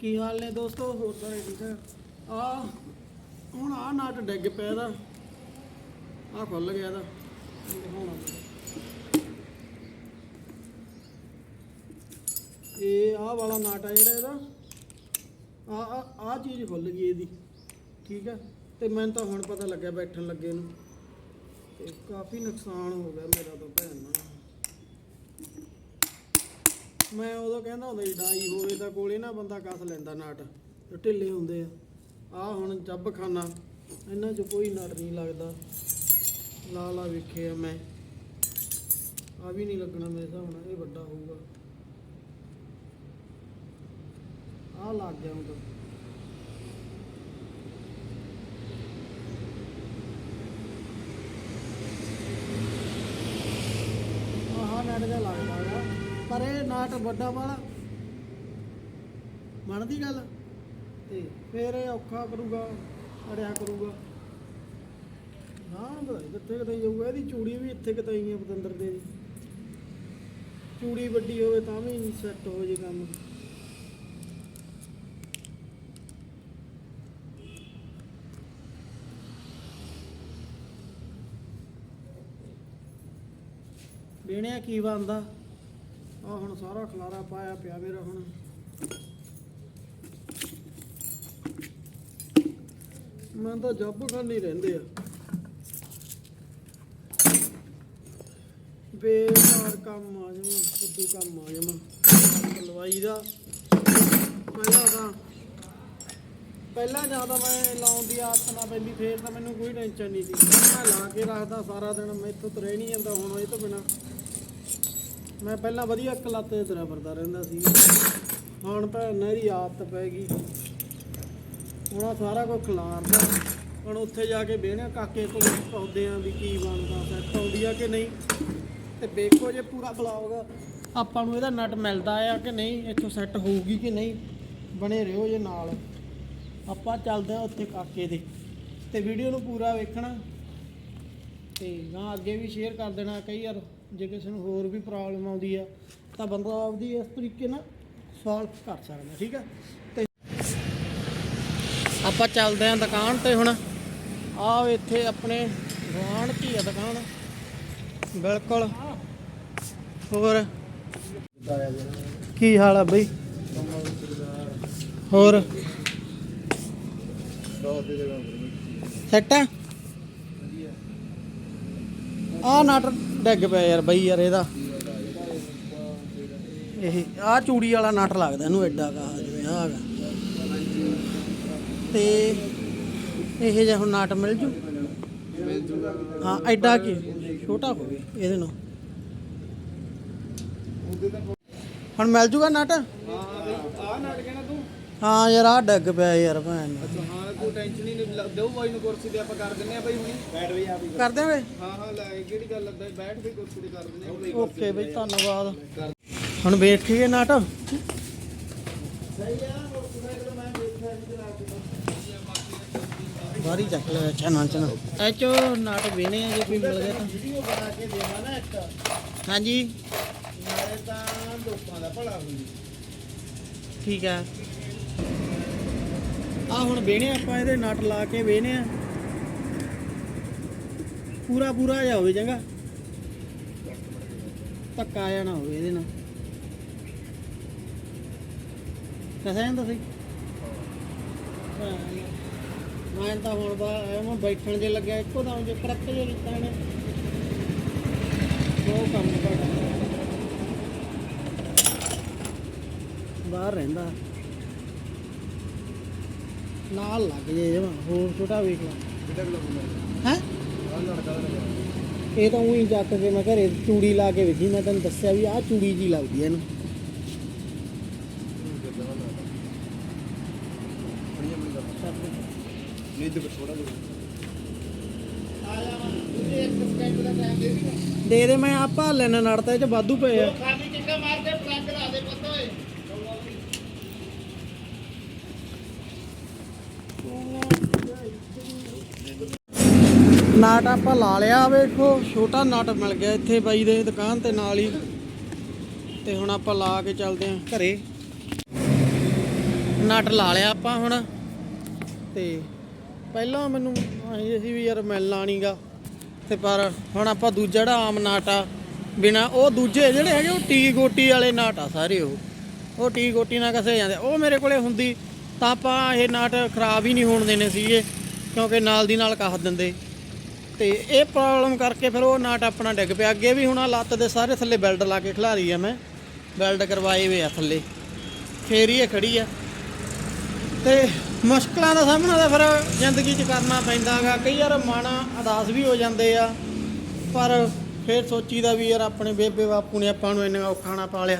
ਕੀ ਹਾਲ ਨੇ ਦੋਸਤੋ? ਹੋਰ ਸਾਰੇ ਠੀਕ ਠਾਕ ਆ। ਹੁਣ ਆ ਨਾਟ ਡਿੱਗ ਪਿਆ ਦਾ ਆ ਖੁੱਲ ਗਿਆ ਦਾ ਇਹ ਆ ਵਾਲਾ ਨਾਟ ਆ ਜਿਹੜਾ ਇਹਦਾ। ਆ ਆ ਚੀਜ਼ ਖੁੱਲ ਗਈ ਇਹਦੀ। ਠੀਕ ਹੈ ਤੇ ਮੈਨੂੰ ਤਾਂ ਹੁਣ ਪਤਾ ਲੱਗਿਆ ਬੈਠਣ ਲੱਗੇ ਨੂੰ। ਤੇ ਕਾਫੀ ਨੁਕਸਾਨ ਹੋ ਗਿਆ ਮੇਰਾ ਤਾਂ ਭੈਣ ਨਾਲ। ਮੈਂ ਉਦੋਂ ਕਹਿੰਦਾ ਹੁੰਦਾ ਸੀ ਡਾਈ ਹੋਵੇ ਤਾਂ ਕੋਲੇ ਨਾ ਬੰਦਾ ਕੱਸ ਲੈਂਦਾ ਨਟ। ਢਿੱਲੇ ਹੁੰਦੇ ਆ। ਆ ਹੁਣ ਜੱਬ ਖਾਨਾ ਇਹਨਾਂ 'ਚ ਕੋਈ ਨਟ ਨਹੀਂ ਲੱਗਦਾ। ਲਾ ਲਾ ਵੇਖਿਆ ਮੈਂ। ਆ ਵੀ ਨਹੀਂ ਲੱਗਣਾ ਮੇਰੇ ਹਿਸਾਬ ਨਾਲ, ਇਹ ਵੱਡਾ ਹੋਊਗਾ। ਆ ਲੱਗ ਗਿਆ ਹੁਣ ਤਾਂ। ਆਹ ਨਟ ਜਿਹਾ ਲੱਗਦਾ ਹੈਗਾ। ਪਰ ਇਹ ਨਾਟ ਵੱਡਾ ਵਾਲਾ। ਮੰਨਦੀ ਗੱਲ? ਤੇ ਫੇਰ ਇਹ ਔਖਾ ਕਰੂਗਾ, ਅੜਿਆ ਕਰੂਗਾ। ਹਾਂ ਪਤਾ ਕਿੱਥੇ ਕਿਤੇ ਜਾਊਗਾ, ਇਹਦੀ ਚੂੜੀ ਵੀ ਇੱਥੇ ਕਿਤੇ ਹੀ ਆ ਪਤੰਦਰ ਦੇ ਦੀ ਚੂੜੀ ਵੱਡੀ ਹੋਵੇ ਤਾਂ ਵੀ ਸੈੱਟ ਹੋ ਜੇ ਕੰਮ। ਵੇਣਿਆ ਕੀ ਬੰਦਾ ਆ ਹੁਣ ਸਾਰਾ ਖਲਾਰਾ ਪਾਇਆ ਪਿਆ ਮੇਰਾ ਹੁਣ। ਮੈਂ ਤਾਂ ਜੱਬ ਖਾਨੀ ਰਹਿੰਦੇ ਆ। ਬੇਕਾਰ ਕੰਮ ਆ ਜਾਵਾਂ ਕੁੱਦੂ ਕੰਮ ਆ ਜਾਵਾਂ। ਲਵਾਈ ਦਾ। ਪਹਿਲਾਂ ਤਾਂ, ਪਹਿਲਾਂ ਜ਼ਿਆਦਾ ਮੈਂ ਲਾਉਣ ਦੀ ਆਦਤ ਨਾ ਪੈਂਦੀ, ਫੇਰ ਤਾਂ ਮੈਨੂੰ ਕੋਈ ਟੈਨਸ਼ਨ ਨਹੀਂ ਸੀ। ਮੈਂ ਲਾ ਕੇ ਰੱਖਦਾ ਸਾਰਾ ਦਿਨ, ਮੈਥੋਂ ਤੁਰੇ ਨਹੀਂ ਜਾਂਦਾ ਹੁਣ ਇਹ ਤੋਂ ਬਿਨਾ। ਮੈਂ ਪਹਿਲਾਂ ਵਧੀਆ ਇੱਕ ਲੱਤ ਤੇ ਤੁਰਿਆ ਫਿਰਦਾ ਰਹਿੰਦਾ ਸੀ। ਹੁਣ ਤਾਂ ਨਹਿਰੀ ਆਦਤ ਪੈ ਗਈ। ਹੁਣ ਸਾਰਾ ਕੁਝ ਖਿਲਾਰਦਾ। ਹੁਣ ਉੱਥੇ ਜਾ ਕੇ ਬਹਿਣਾ ਕਾਕੇ ਕੋਲ ਪਾਉਂਦੇ ਆ ਵੀ ਕੀ ਬਣਦਾ ਸੈੱਟ ਆਉਂਦੀ ਆ ਕਿ ਨਹੀਂ। ਤੇ ਵੇਖੋ ਜੇ ਪੂਰਾ ਬਲੌਗ ਆਪਾਂ ਨੂੰ ਇਹਦਾ ਨਟ ਮਿਲਦਾ ਆ ਕਿ ਨਹੀਂ, ਇੱਥੋਂ ਸੈੱਟ ਹੋਊਗੀ ਕਿ ਨਹੀਂ, ਬਣੇ ਰਹੋ ਜੇ ਨਾਲ। ਆਪਾਂ ਚੱਲਦੇ ਆ ਉੱਥੇ ਕਾਕੇ ਦੇ। ਤੇ ਵੀਡੀਓ ਨੂੰ ਪੂਰਾ ਵੇਖਣਾ। ਤੇ ਗਾਂ ਅੱਗੇ ਵੀ ਸ਼ੇਅਰ ਕਰ ਦੇਣਾ ਕਈ ਵਾਰ। ਜੇ ਕਿਸੇ ਨੂੰ ਹੋਰ ਵੀ ਪ੍ਰੋਬਲਮ ਆਉਂਦੀ ਆ, ਤਾਂ ਬੰਦਾ ਆਪਦੀ ਇਸ ਤਰੀਕੇ ਨਾਲ ਸੋਲਵ ਕਰ ਸਕਦਾ, ਠੀਕ ਆ? ਤੇ ਆਪਾਂ ਚੱਲਦੇ ਆਂ ਦੁਕਾਨ ਤੇ ਹੁਣ। ਆਹ ਇੱਥੇ ਆਪਣੇ ਗਵਾਂਢ ਕੀ ਆ ਦੁਕਾਨ। ਬਿਲਕੁਲ। ਹੋਰ? ਕੀ ਹਾਲ ਆ ਬਈ? ਹੋਰ? ਸੈੱਟ ਆ? ਆ ਨਟ ਡਿੱਗ ਪਿਆ ਯਾਰ ਬਈ ਯਾਰ ਇਹਦਾ। ਇਹ ਆ ਚੂੜੀ ਵਾਲਾ ਨਟ ਲੱਗਦਾ ਇਹਨੂੰ ਐਡਾ ਕਾ ਜਿਵੇਂ ਆ ਹੈਗਾ। ਤੇ ਇਹ ਜਿਹਾ ਹੁਣ ਨਟ ਮਿਲ ਜੂ? ਹਾਂ, ਐਡਾ ਕੀ? ਛੋਟਾ ਹੋਵੇ ਇਹਦੇ ਨਾਲ। ਹੁਣ ਮਿਲ ਜੂਗਾ ਨਟ? ਹਾਂ ਆ ਨਾਟ ਕਹਿਣਾ ਹਾਂ ਯਾਰ ਆ ਡਿੱਗ ਪਿਆ ਯਾਰ ਭੈਣ ਨੂੰ। ਅੱਛਾ ਹਾਂ ਕੋਈ ਟੈਨਸ਼ਨ ਹੀ ਨਹੀਂ ਦਿਓ ਬਾਈ ਨੂੰ ਕੁਰਸੀ ਤੇ ਆਪਾਂ ਕਰ ਦਿੰਨੇ ਆ ਬਾਈ ਹੁਣੀ। ਬੈਠ ਬਈ ਆ ਵੀ। ਕਰ ਦਿਆਂਗੇ ਹਾਂ ਹਾਂ ਲੈ ਕਿਹੜੀ ਗੱਲ ਅੱਦਾ ਬੈਠ ਬਈ ਕੁਰਸੀ ਤੇ ਕਰ ਦਿੰਨੇ ਆ ਬਈ ਓਕੇ ਬਈ ਧੰਨਵਾਦ। ਹੁਣ ਵੇਖੀਏ ਨਟ ਬਾਰੀ ਚੱਕ ਲੈ ਚਨਾ ਚਨਾ ਐਚੋ ਨਟ ਵੇਨੇ ਆ ਜੇ ਕੋਈ ਮਿਲ ਗਿਆ ਤਾਂ। ਵੀਡੀਓ ਬਣਾ ਕੇ ਦੇਵਾ ਨਾ ਇੱਕ। ਹਾਂਜੀ। ਨਾਲੇ ਤਾਂ ਲੋਕਾਂ ਦਾ ਭਲਾ ਹੋਈ ਠੀਕ ਆ। ਆ ਹੁਣ ਵੇਣੇ ਆਪਾਂ ਇਹਦੇ, ਨਟ ਲਾ ਕੇ ਵੇਨੇ ਆ। ਪੂਰਾ ਪੂਰਾ ਜਾ ਹੋਵੇ ਚੰਗਾ। ਧੱਕਾ ਜਾਂ ਨਾ ਹੋਵੇ ਇਹਦੇ ਨਾਲ। ਕਸਾ ਜਾਂਦਾ ਮੈਂ ਤਾਂ ਹੁਣ ਬਾ ਐਵੇਂ ਬੈਠਣ ਜੇ ਲੱਗਿਆ, ਇੱਕੋ ਦਮ ਜੇ ਕਰਕ ਜੇ ਕੀਤਾ ਇਹਨੇ। ਉਹ ਕੰਮ ਕਰਦਾ। ਬਾਹਰ ਰਹਿੰਦਾ। ਨਾਲ ਲੱਗ ਜੇ ਜਮਾ, ਹੋਰ ਛੋਟਾ ਵੇਖ ਲਾ। ਹੈ? ਇਹ ਤਾਂ ਉਹੀ ਚੱਕ ਕੇ ਮੈਂ ਘਰੇ ਚੂੜੀ ਲਾ ਕੇ ਵੇਖੀ, ਮੈਂ ਤੈਨੂੰ ਦੱਸਿਆ ਵੀ ਆਹ ਚੂੜੀ ਜੀ ਲੱਗਦੀ ਹੈ ਇਹਨੂੰ। ਦੇ ਦੇ, ਮੈਂ ਆ ਭਾਲੇ ਨੜਤਾ ਇਹ ਚ ਵਾਧੂ ਪਏ ਆ। ਖਾਲੀ ਚੰਗਾ ਮਾਰ ਪਲੱਗ ਲਾ ਦੇ ਪੁੱਤ ਓਏ ਨਾਟ ਆਪਾਂ ਲਾ ਲਿਆ, ਵੇਖੋ, ਛੋਟਾ ਨਾਟ ਮਿਲ ਗਿਆ ਇੱਥੇ ਬਾਈ ਦੇ ਦੁਕਾਨ ਤੇ ਨਾਲ ਹੀ। ਤੇ ਹੁਣ ਆਪਾਂ ਲਾ ਕੇ ਚੱਲਦੇ ਆਂ ਘਰੇ। ਨਟ ਲਾ ਲਿਆ ਆਪਾਂ ਹੁਣ। ਤੇ ਪਹਿਲਾਂ ਮੈਨੂੰ ਇਹ ਸੀ ਵੀ ਯਾਰ ਮਿਲਣਾ ਨਹੀਂਗਾ। ਤੇ ਪਰ ਹੁਣ ਆਪਾਂ ਦੂਜਾ ਜਿਹੜਾ ਆਮ ਨਟ ਆ, ਬਿਨਾ ਉਹ ਦੂਜੇ ਜਿਹੜੇ ਹੈਗੇ ਉਹ ਟੀ ਗੋਟੀ ਵਾਲੇ ਨਟ ਆ ਸਾਰੇ ਉਹ। ਉਹ ਟੀ ਗੋਟੀ ਨਾਲ ਕਸੇ ਜਾਂਦੇ ਉਹ ਮੇਰੇ ਕੋਲੇ ਹੁੰਦੀ ਤਾਂ ਆਪਾਂ ਇਹ ਨਾਟ ਖਰਾਬ ਹੀ ਨਹੀਂ ਹੋਣ ਦੇਣੇ ਸੀਗੇ, ਕਿਉਂਕਿ ਨਾਲ ਦੀ ਨਾਲ ਕਾਹ ਦਿੰਦੇ। ਤੇ ਇਹ ਪ੍ਰੋਬਲਮ ਕਰਕੇ ਫਿਰ ਉਹ ਨਾਟ ਆਪਣਾ ਡਿੱਗ ਪਿਆ। ਅੱਗੇ ਵੀ ਹੁਣ ਆਹ ਲੱਤ ਦੇ ਸਾਰੇ ਥੱਲੇ ਬੈਲਟ ਲਾ ਕੇ ਖਿਲਾਰੀ ਆ ਮੈਂ। ਬੈਲਟ ਕਰਵਾਏ ਹੋਏ ਆ ਥੱਲੇ। ਫੇਰ ਹੀ ਇਹ ਖੜੀ ਆ। ਤੇ ਮੁਸ਼ਕਲਾਂ ਦਾ ਸਾਹਮਣਾ ਤਾਂ ਫਿਰ ਜ਼ਿੰਦਗੀ 'ਚ ਕਰਨਾ ਪੈਂਦਾਗਾ ਕਈ ਵਾਰ ਮਨ ਉਦਾਸ ਵੀ ਹੋ ਜਾਂਦੇ ਆ। ਪਰ ਫਿਰ ਸੋਚੀਦਾ ਵੀ ਯਾਰ ਆਪਣੇ ਬੇਬੇ ਬਾਪੂ ਨੇ ਆਪਾਂ ਨੂੰ ਇੰਨਾ ਔਖਾ ਨਾ ਪਾਲਿਆ।